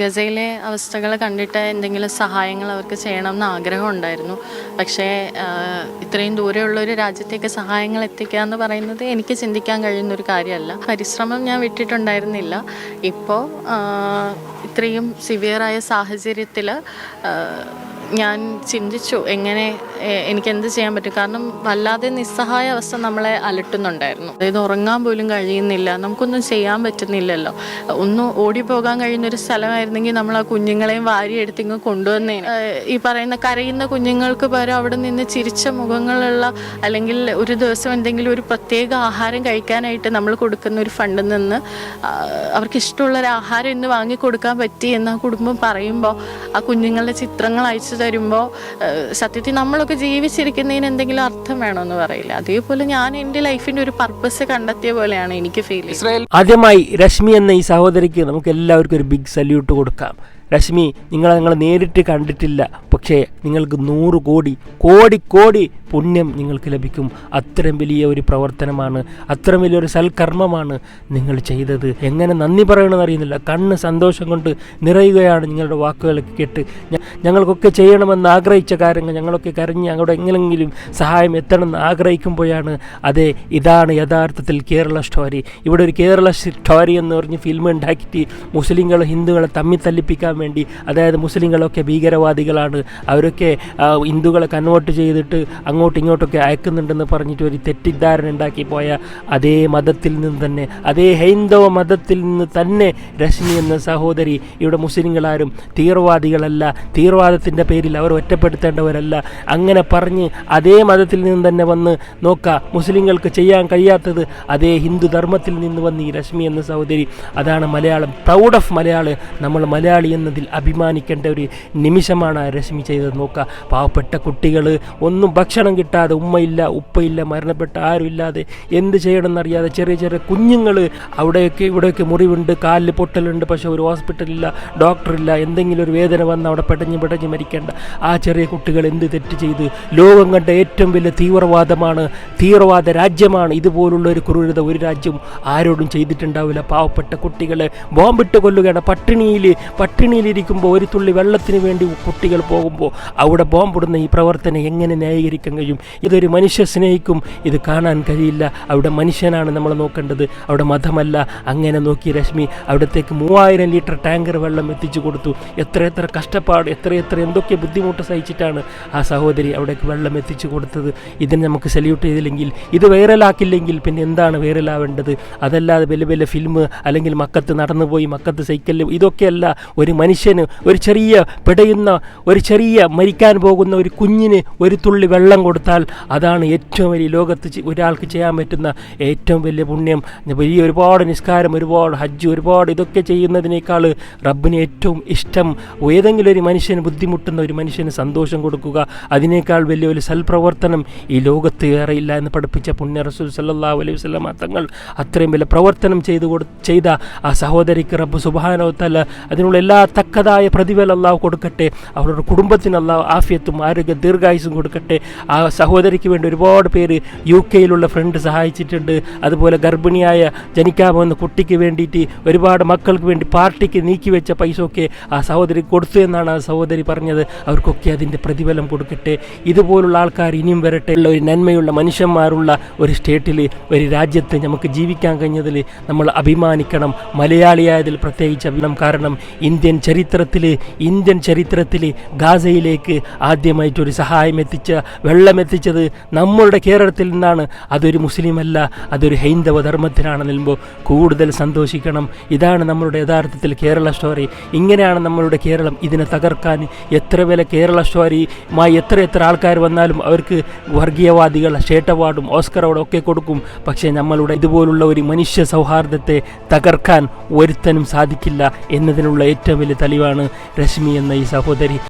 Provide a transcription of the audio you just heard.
ഗസയിലെ അവസ്ഥകൾ കണ്ടിട്ട് എന്തെങ്കിലും സഹായങ്ങൾ അവർക്ക് ചെയ്യണം എന്ന് ആഗ്രഹം ഉണ്ടായിരുന്നു. പക്ഷേ ഇത്രയും ദൂരെയുള്ള ഒരു രാജ്യത്തേക്ക് സഹായങ്ങൾ എത്തിക്കുക എന്ന് പറയുന്നത് എനിക്ക് ചിന്തിക്കാൻ കഴിയുന്ന ഒരു കാര്യമല്ല. പരിശ്രമം ഞാൻ വിട്ടിട്ടുണ്ടായിരുന്നില്ല. ഇപ്പോൾ ഇത്രയും സിവിയറായ സാഹചര്യത്തിൽ ഞാൻ ചിന്തിച്ചു എങ്ങനെ എനിക്ക് എന്ത് ചെയ്യാൻ പറ്റും? കാരണം വല്ലാതെ നിസ്സഹായ അവസ്ഥ നമ്മളെ അലട്ടുന്നുണ്ടായിരുന്നു. അതായത് ഉറങ്ങാൻ പോലും കഴിയുന്നില്ല നമുക്കൊന്നും ചെയ്യാൻ പറ്റുന്നില്ലല്ലോ. ഒന്ന് ഓടിപ്പോകാൻ കഴിയുന്ന ഒരു സ്ഥലമായിരുന്നെങ്കിൽ നമ്മൾ ആ കുഞ്ഞുങ്ങളെയും വാരിയെടുത്ത് ഇങ്ങ് കൊണ്ടുവന്നേ ഈ പറയുന്ന കരയുന്ന കുഞ്ഞുങ്ങൾക്ക് പകരം അവിടെ നിന്ന് ചിരിച്ച മുഖങ്ങളുള്ള അല്ലെങ്കിൽ ഒരു ദിവസം എന്തെങ്കിലും ഒരു പ്രത്യേക ആഹാരം കഴിക്കാനായിട്ട് നമ്മൾ കൊടുക്കുന്ന ഒരു ഫണ്ടിൽ നിന്ന് അവർക്ക് ഇഷ്ടമുള്ള ഒരു ആഹാരം ഇന്ന് വാങ്ങി കൊടുക്കാൻ പറ്റി എന്ന് ആ കുടുംബം പറയുമ്പോൾ ആ കുഞ്ഞുങ്ങളുടെ ചിത്രങ്ങൾ അയച്ചു തരുമ്പോൾ സത്യത്തിൽ നമ്മളൊക്കെ ജീവിച്ചിരിക്കുന്നതിന് എന്തെങ്കിലും അർത്ഥം വേണമെന്ന് പറയില്ല. അതേപോലെ ഞാൻ എന്റെ ലൈഫിന്റെ ഒരു പർപ്പസ് കണ്ടെത്തിയ പോലെയാണ് എനിക്ക് ഫീൽ ചെയ്യുന്നത് ആദ്യമായി രശ്മി എന്ന ഈ സഹോദരിക്ക് നമുക്ക് എല്ലാവർക്കും ഒരു ബിഗ് സല്യൂട്ട് കൊടുക്കാം. രശ്മി നിങ്ങൾ നേരിട്ട് കണ്ടിട്ടില്ല. പക്ഷേ നിങ്ങൾക്ക് നൂറ് കോടി കോടി കോടി പുണ്യം നിങ്ങൾക്ക് ലഭിക്കും. അത്രയും വലിയ ഒരു പ്രവർത്തനമാണ് അത്രയും വലിയൊരു സൽക്കർമ്മമാണ് നിങ്ങൾ ചെയ്തത്. എങ്ങനെ നന്ദി പറയണമെന്ന് അറിയുന്നില്ല. കണ്ണ് സന്തോഷം കൊണ്ട് നിറയുകയാണ് നിങ്ങളുടെ വാക്കുകൾ കേട്ട്. ഞങ്ങൾക്കൊക്കെ ചെയ്യണമെന്ന് ആഗ്രഹിച്ച കാര്യങ്ങൾ ഞങ്ങളൊക്കെ കരഞ്ഞ് ഞങ്ങളുടെ എങ്ങനെങ്കിലും സഹായം എത്തണമെന്ന് ആഗ്രഹിക്കുമ്പോഴാണ്. അതെ ഇതാണ് യഥാർത്ഥത്തിൽ കേരള സ്റ്റോറി ഇവിടെ ഒരു കേരള സ്റ്റോറി എന്ന് പറഞ്ഞ് ഫിലിം ഉണ്ടാക്കിയിട്ട് മുസ്ലിങ്ങൾ ഹിന്ദുക്കളെ തമ്മിൽ തല്ലിപ്പിക്കാൻ വേണ്ടി അതായത് മുസ്ലിങ്ങളൊക്കെ ഭീകരവാദികളാണ് അവരൊക്കെ ഹിന്ദുക്കളെ കൺവേർട്ട് ചെയ്തിട്ട് അങ്ങോട്ടും ഇങ്ങോട്ടൊക്കെ അയക്കുന്നുണ്ടെന്ന് പറഞ്ഞിട്ട് ഒരു തെറ്റിദ്ധാരണ ഉണ്ടാക്കി പോയ അതേ മതത്തിൽ നിന്ന് തന്നെ അതേ ഹൈന്ദവ മതത്തിൽ നിന്ന് തന്നെ രശ്മി എന്ന സഹോദരി ഇവിടെ മുസ്ലിങ്ങളാരും തീവ്രവാദികളല്ല തീവ്രവാദത്തിന്റെ പേരിൽ അവർ ഒറ്റപ്പെടുത്തേണ്ടവരല്ല. അങ്ങനെ പറഞ്ഞ് അതേ മതത്തിൽ നിന്ന് തന്നെ വന്ന് നോക്കുക മുസ്ലിങ്ങൾക്ക് ചെയ്യാൻ കഴിയാത്തത് അതേ ഹിന്ദു ധർമ്മത്തിൽ നിന്ന് വന്ന് ഈ രശ്മി എന്ന സഹോദരി. അതാണ് മലയാളം പ്രൗഡ് ഓഫ് മലയാളി നമ്മൾ മലയാളി എന്നതിൽ അഭിമാനിക്കേണ്ട ഒരു നിമിഷമാണ് രശ്മി ചെയ്തത്. നോക്കുക പാവപ്പെട്ട കുട്ടികൾ ഒന്നും ഭക്ഷണം കിട്ടാതെ ഉമ്മയില്ല ഉപ്പയില്ല മരണപ്പെട്ട ആരുമില്ലാതെ എന്ത് ചെയ്യണമെന്നറിയാതെ ചെറിയ ചെറിയ കുഞ്ഞുങ്ങൾ അവിടെയൊക്കെ ഇവിടെയൊക്കെ മുറിവുണ്ട് കാലിൽ പൊട്ടലുണ്ട് പക്ഷേ ഒരു ഹോസ്പിറ്റലില്ല ഡോക്ടറില്ല എന്തെങ്കിലും ഒരു വേദന വന്ന് അവിടെ പെടഞ്ഞ് പെടഞ്ഞ് മരിക്കേണ്ട ആ ചെറിയ കുട്ടികൾ എന്ത് തെറ്റ് ചെയ്ത്? ലോകം കണ്ട ഏറ്റവും വലിയ തീവ്രവാദമാണ് തീവ്രവാദ രാജ്യമാണ് ഇതുപോലുള്ള ഒരു ക്രൂരത ഒരു രാജ്യം ആരോടും ചെയ്തിട്ടുണ്ടാവില്ല. പാവപ്പെട്ട കുട്ടികളെ ബോംബിട്ട് കൊല്ലുകയാണ് പട്ടിണിയിൽ പട്ടിണിയിലിരിക്കുമ്പോൾ ഒരു തുള്ളി വെള്ളത്തിന് വേണ്ടി കുട്ടികൾ പോകുമ്പോൾ അവിടെ ബോംബിടുന്ന ഈ പ്രവർത്തനം എങ്ങനെ ന്യായീകരിക്കാൻ കഴിയും? ഇതൊരു മനുഷ്യ സ്നേഹിക്കും. ഇത് കാണാൻ കഴിയില്ല. അവിടെ മനുഷ്യനാണ് നമ്മൾ നോക്കേണ്ടത്. അവിടെ മതമല്ല. അങ്ങനെ നോക്കി രശ്മി അവിടത്തേക്ക് മൂവായിരം ലിറ്റർ ടാങ്കർ വെള്ളം എത്തിച്ചു കൊടുത്തു. എത്ര എത്ര കഷ്ടപ്പാട് എത്ര എത്ര എന്തൊക്കെ ബുദ്ധിമുട്ട് സഹിച്ചിട്ടാണ് ആ സഹോദരി അവിടേക്ക് വെള്ളം എത്തിച്ചു കൊടുത്തത്. ഇതിന് നമുക്ക് സല്യൂട്ട് ചെയ്തില്ലെങ്കിൽ ഇത് വൈറലാക്കില്ലെങ്കിൽ പിന്നെ എന്താണ് വൈറലാവേണ്ടത്? അതല്ലാതെ വലിയ വലിയ ഫിലിം അല്ലെങ്കിൽ മക്കത്ത് നടന്നുപോയി മക്കത്ത് സൈക്കിളിൽ ഇതൊക്കെയല്ല. ഒരു മനുഷ്യന് ഒരു ചെറിയ പിടയുന്ന ഒരു ചെറിയ മരിക്കാൻ പോകുന്ന ഒരു കുഞ്ഞിന് ഒരു തുള്ളി വെള്ളം കൊടുത്താൽ അതാണ് ഏറ്റവും വലിയ ലോകത്ത് ഒരാൾക്ക് ചെയ്യാൻ പറ്റുന്ന ഏറ്റവും വലിയ പുണ്യം. വലിയ ഒരുപാട് നിസ്കാരം ഒരുപാട് ഹജ്ജ് ഒരുപാട് ഇതൊക്കെ ചെയ്യുന്നതിനേക്കാൾ റബ്ബിന് ഏറ്റവും ഇഷ്ടം ഏതെങ്കിലും ഒരു മനുഷ്യന് ബുദ്ധിമുട്ടുന്ന ഒരു മനുഷ്യന് സന്തോഷം കൊടുക്കുക. അതിനേക്കാൾ വലിയ ഒരു സൽപ്രവർത്തനം ഈ ലോകത്ത് ഏറെയില്ല എന്ന് പഠിപ്പിച്ച പുണ്യ റസൂൽ സല്ലാ അലൈഹി വസല്ലം തങ്ങൾ അത്രയും വലിയ പ്രവർത്തനം ചെയ്തു കൊടു ചെയ്ത ആ സഹോദരിക്ക് റബ്ബ് സുബാനോ തല അതിനുള്ള എല്ലാ തക്കതായ പ്രതിഫലം അള്ളാഹു കൊടുക്കട്ടെ. അവരുടെ കുടുംബത്തിന് അള്ളാഹു ആഫിയത്തും ആരോഗ്യ ദീർഘായുസും കൊടുക്കട്ടെ. ആ സഹോദരിക്ക് വേണ്ടി ഒരുപാട് പേര് യു കെയിലുള്ള ഫ്രണ്ട് സഹായിച്ചിട്ടുണ്ട്. അതുപോലെ ഗർഭിണിയായ ജനിക്കാമെന്ന കുട്ടിക്ക് വേണ്ടിയിട്ട് ഒരുപാട് മക്കൾക്ക് വേണ്ടി പാർട്ടിക്ക് നീക്കി വെച്ച പൈസ ഒക്കെ ആ സഹോദരി കൊടുത്തു എന്നാണ് ആ സഹോദരി പറഞ്ഞത്. അവർക്കൊക്കെ അതിന്റെ പ്രതിഫലം കൊടുക്കട്ടെ. ഇതുപോലുള്ള ആൾക്കാർ ഇനിയും വരട്ടെ. ഉള്ള ഒരു നന്മയുള്ള മനുഷ്യന്മാരുള്ള ഒരു സ്റ്റേറ്റിൽ ഒരു രാജ്യത്ത് നമുക്ക് ജീവിക്കാൻ കഴിഞ്ഞതിൽ നമ്മൾ അഭിമാനിക്കണം. മലയാളിയായതിൽ പ്രത്യേകിച്ച് അഭിമാനം കാരണം ഇന്ത്യൻ ചരിത്രത്തിൽ ഇന്ത്യൻ ചരിത്രത്തിൽ ഗാസയിലേക്ക് ആദ്യമായിട്ടൊരു സഹായം എത്തിച്ച വെള്ളം എത്തിച്ചത് നമ്മളുടെ കേരളത്തിൽ നിന്നാണ്. അതൊരു മുസ്ലിമല്ല അതൊരു ഹൈന്ദവ ധർമ്മത്തിനാണ് നിൽമ്പോൾ കൂടുതൽ സന്തോഷിക്കണം. ഇതാണ് നമ്മളുടെ യഥാർത്ഥത്തിൽ കേരള സ്റ്റോറി ഇങ്ങനെയാണ് നമ്മളുടെ കേരളം ഇതിനെ തകർക്കാൻ എത്ര വില കേരള സ്റ്റോറിയുമായി എത്ര എത്ര ആൾക്കാർ വന്നാലും അവർക്ക് വർഗീയവാദികൾ ഷേട്ട് അവാർഡും ഓസ്കർ അവാർഡും ഒക്കെ കൊടുക്കും. പക്ഷേ നമ്മളുടെ ഇതുപോലുള്ള ഒരു മനുഷ്യ സൗഹാർദ്ദത്തെ തകർക്കാൻ ഒരുത്തനും സാധിക്കില്ല എന്നതിനുള്ള ഏറ്റവും വലിയ തെളിവാണ് രശ്മി എന്ന ഈ സഹോദരി.